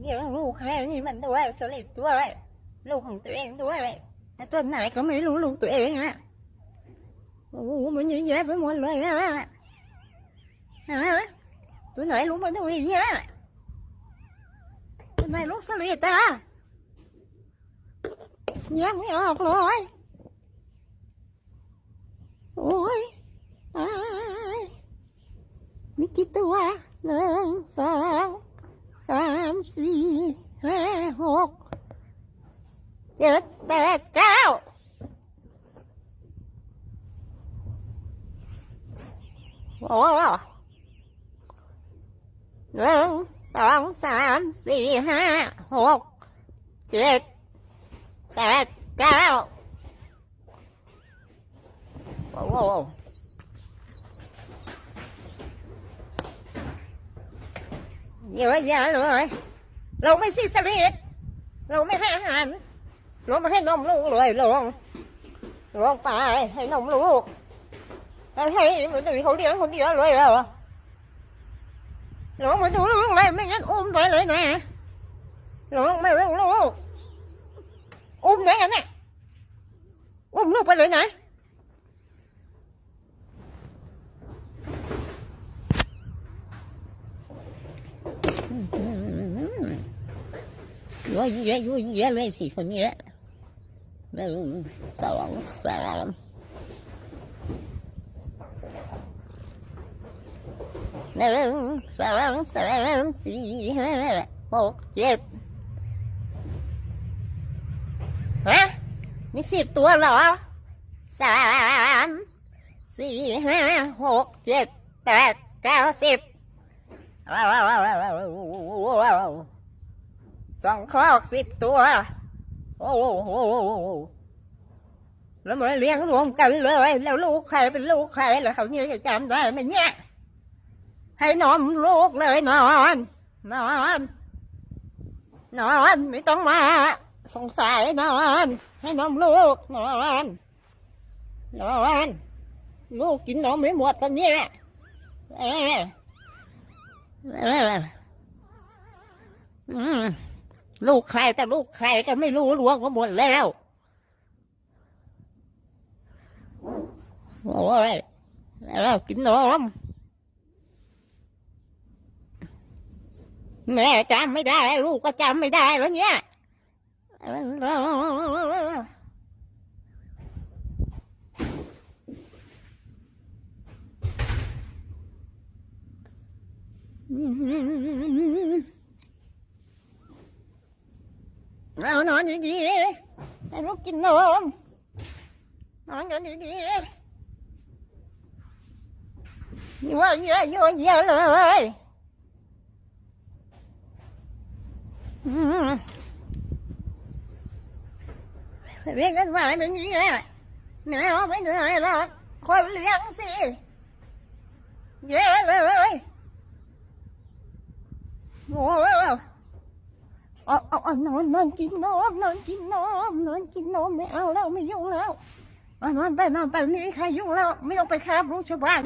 เลี้ยงลูกให้นี่มันด้วยสลิดด้วยลูกของตัวเองด้วยแต่ตัวไหนก็ไม่รู้ลูกตัวเองอะโอ้โหมันเยอะแยะไปหมดเลยนะฮะตัวไหนรู้มาดูอย่างเงี้ยตัวไหนลูกสลิดอะแยไม่ออกเลยโอ้ยตาย มีกี่ตัวหนึ่งสองสามสี่ห้าหกเจ็ดแปดเก้าโอ้หนึ่งสองสามสี่ห้าหกเจ็ดแปดเก้าโอ้โห เยอะแยะเลย เราไม่ซีสลิดเราไม่ให้อาหารเราไม่ให้นมลูกเลยลงลงไปให้นมลูกให้เหมือนที่เขาเลี้ยงคนเดียวเลยเหรอลงมาดูลูกเลยไม่งั้นอุ้มไปเลยนะลงไม่เรื่องลูกอุ้มไหนกันเนี่ยอุ้มลูกไปเลยนะ ยั่วเยอะยั่วเยอะเลยสี่คนนี้แหละหนึ่งสองสามหนึ่งสองสามสี่ห้าหกเจ็ดฮะมีสิบตัวเหรอสามสี่ห้าหกเจ็ดแปดเก้าสิบว้าวว้าวว้าวว้าว สองคอกสิบตัว โอ้โหแล้วมาเลี้ยงรวมกันเลย แล้วลูกใครเป็นลูกใครแล้วเขาเนี่ยจะจำได้ไหมเนี่ย ให้นอนลูกเลยนอนนอนนอนไม่ต้องมา สงสัยนอน ให้นมลูกนอนนอนลูกกินนมไม่หมดตอนนี้เออเอออืม ลูกใครแต่ลูกใครก็ไม่รู้ล้วงก็หมดแล้วโอ้ยแล้วกินนมแม่จำไม่ได้ ลูกก็จำไม่ได้แล้วเนี่ย เอานอนดีๆเลยให้ลูกกินนมนอนกันดีๆเลยยั่วเยอะยั่วเยอะเลยเรียกกันว่าแบบนี้แหละแมวไม่เหนื่อยหรอกคนเลี้ยงสิเยอะเลยโอ้โห เอาเอาเอานอนนอนกินนมนอนกินนมนอนกินนมไม่เอาแล้วไม่ยุ่งแล้วเอนอนไปนอนไปไม่มีใครยุ่งแล้ว ไม่ต้องไปคาบรู้ชาวบ้าน